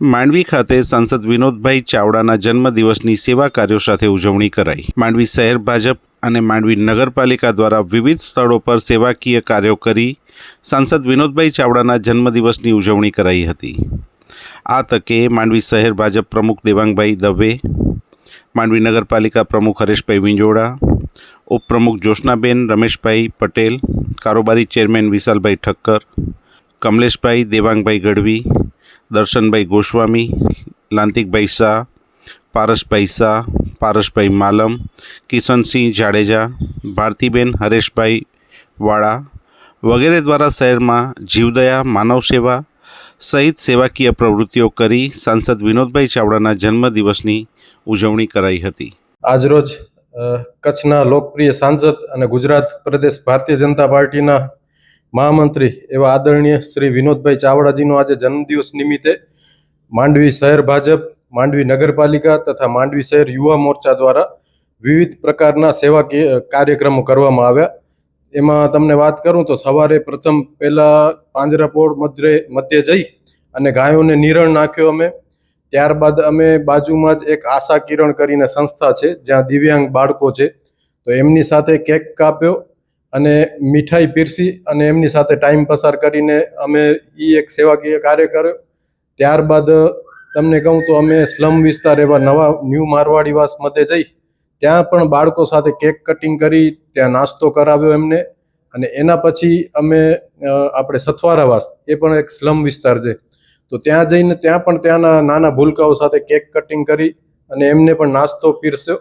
માંડવી ખાતે સાંસદ વિનોદભાઈ ચાવડાના જન્મદિવસની સેવા કાર્યો સાથે ઉજવણી કરાઈ. માંડવી શહેર ભાજપ અને માંડવી નગરપાલિકા દ્વારા વિવિધ સ્થળો પર સેવાકીય કાર્યો કરી સાંસદ વિનોદભાઈ ચાવડાના જન્મદિવસની ઉજવણી કરાઈ હતી. આ તકે માંડવી શહેર ભાજપ પ્રમુખ દેવાંગભાઈ દવે, માંડવી નગરપાલિકા પ્રમુખ હરેશભાઈ વિંજોડા, ઉપપ્રમુખ જોશનાબેન રમેશભાઈ પટેલ, કારોબારી ચેરમેન વિશાલભાઈ ઠક્કર, કમલેશભાઈ દેવાંગભાઈ ગઢવી દર્શનભાઈ ગોસ્વામી, લાંતિકભાઈ શાહ, પારસભાઈ શાહ, પારસભાઈ માલમ, કિશનસિંહ જાડેજા, ભારતીબેન હરેશભાઈ વાળા વગેરે દ્વારા શહેરમાં જીવદયા, માનવ સેવા સહિત સેવાકીય પ્રવૃત્તિઓ કરી સાંસદ વિનોદભાઈ ચાવડાના જન્મદિવસની ઉજવણી કરાઈ હતી. આજરોજ કચ્છના લોકપ્રિય સાંસદ અને ગુજરાત પ્રદેશ ભારતીય જનતા પાર્ટીના મહામંત્રી એવા આદરણીય શ્રી વિનોદભાઈ ચાવડાજીનો આજે જન્મદિવસ નિમિત્તે માંડવી શહેર ભાજપ, માંડવી નગરપાલિકા તથા માંડવી શહેર યુવા મોરચા દ્વારા વિવિધ પ્રકારના સેવાકીય કાર્યક્રમો કરવામાં આવ્યા. એમાં તમને વાત કરું તો સવારે પ્રથમ પહેલાં પાંજરાપોળ મધ્ય, મધ્યે જઈ અને ગાયોને નિરણ નાખ્યો અમે. ત્યારબાદ અમે બાજુમાં જ એક આશા કિરણ કરીને સંસ્થા છે, જ્યાં દિવ્યાંગ બાળકો છે. તો એમની સાથે કેક કાપ્યો અને મીઠાઈ પીરસી અને એમની સાથે ટાઈમ પસાર કરીને અમે એ એક સેવાકીય કાર્ય કર્યો. ત્યારબાદ તમને કહું તો અમે સ્લમ વિસ્તાર એવા નવા ન્યૂ મારવાડીવાસ મતે જઈ ત્યાં પણ બાળકો સાથે કેક કટિંગ કરી, ત્યાં નાસ્તો કરાવ્યો એમને. અને એના પછી અમે આપણે સથવારાવાસ, એ પણ એક સ્લમ વિસ્તાર છે. તો ત્યાં જઈને ત્યાં પણ ત્યાંના નાના ભૂલકાઓ સાથે કેક કટિંગ કરી અને એમને પણ નાસ્તો પીરસ્યો.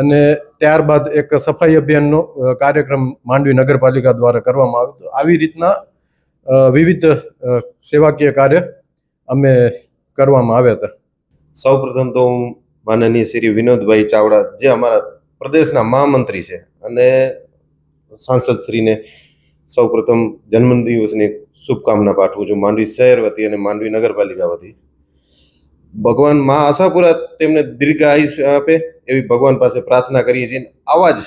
અને ત્યારબાદ એક સફાઈ અભિયાનનો કાર્યક્રમ માંડવી નગરપાલિકા દ્વારા કરવામાં આવ્યો તો આવી રીતના વિવિધ સેવાકીય કાર્ય અમે કરવામાં આવ્યા હતા. સૌપ્રથમ તો હું માનનીય શ્રી વિનોદભાઈ ચાવડા, જે અમારા પ્રદેશના મહામંત્રી છે અને સાંસદ શ્રીને સૌપ્રથમ જન્મદિવસની શુભકામના પાઠવું છું. માંડવી શહેર વતી અને માંડવી નગરપાલિકા વતી. ભગવાન મા આશાપુરા તેમને દીર્ઘ આયુષ્ય આપે. એવી ભગવાન પાસે પ્રાર્થના કરીએ છીએ. આવા જ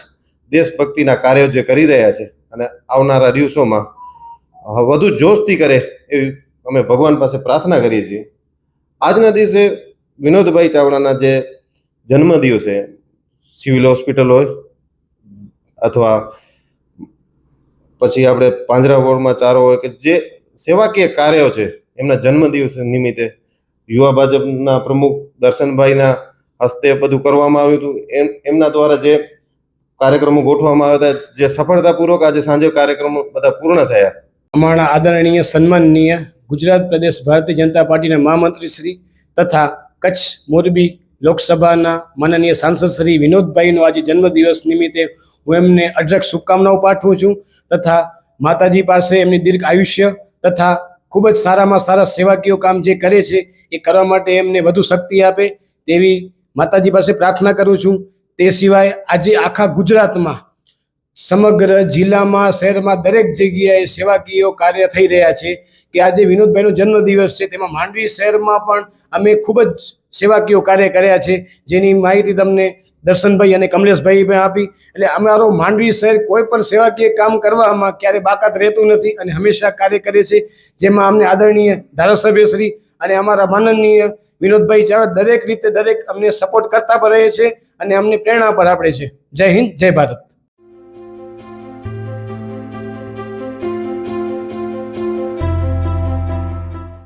દેશભક્તિના કાર્યો જે કરી રહ્યા છે અને આવનારા દિવસોમાં વધુ જોશથી કરે એવી અમે ભગવાન પાસે પ્રાર્થના કરીએ છીએ. આજના દિવસે વિનોદભાઈ ચાવડાના જે જન્મદિવસે સિવિલ હોસ્પિટલ હોય, અથવા પછી આપણે પાંજરા વોર્ડમાં ચારો હોય કે જે સેવાકીય કાર્યો છે, એમના જન્મદિવસ નિમિત્તે યુવા ભાજપના પ્રમુખ દર્શનભાઈના હસ્તે બધું કરવામાં આવ્યું હતું. એમ, એમના દ્વારા જે કાર્યક્રમો ગોઠવવામાં આવ્યા હતા, જે સફળતાપૂર્વક આજે સાંજે કાર્યક્રમો બધા પૂર્ણ થયા. અમારા આદરણીય, સન્માનનીય ગુજરાત પ્રદેશ ભારતીય જનતા પાર્ટીના મહામંત્રી શ્રી તથા કચ્છ મોરબી લોકસભાના માનનીય સાંસદ શ્રી વિનોદભાઈનો આજે જન્મદિવસ નિમિત્તે હું એમને અઢળક શુભકામનાઓ પાઠવું છું તથા માતાજી પાસે એમની દીર્ઘ આયુષ્ય તથા ખૂબ જ સારામાં સારા સેવાકીય કામ જે કરે છે એ કરવા માટે એમને વધુ શક્તિ આપે તેવી માતાજી પાસે પ્રાર્થના કરું છું, તે સિવાય આજે આખા ગુજરાતમાં સમગ્ર જિલ્લામાં, શહેરમાં દરેક જગ્યાએ સેવાકીય કાર્ય થઈ રહ્યા છે કે આજે વિનોદભાઈનો જન્મદિવસ છે. તેમાં માંડવી શહેરમાં પણ અમે ખૂબ જ સેવાકીય કાર્ય કર્યા છે. જેની માહિતી તમને દર્શનભાઈ અને કમલેશભાઈ પણ આપી. એટલે અમારો માંડવી શહેર કોઈ પણ સેવાકીય કામ કરવામાં ક્યારે બાકાત રહેતું નથી અને હંમેશા કાર્ય કરે છે. જેમાં અમને આદરણીય ધારાસભ્યશ્રી અને અમારા માનનીય વિનોદભાઈ ચાવડા દરેક રીતે દરેક અમને સપોર્ટ કરતા પણ રહે છે અને અમને પ્રેરણા પણ આપે છે. જય હિન્દ, જય ભારત.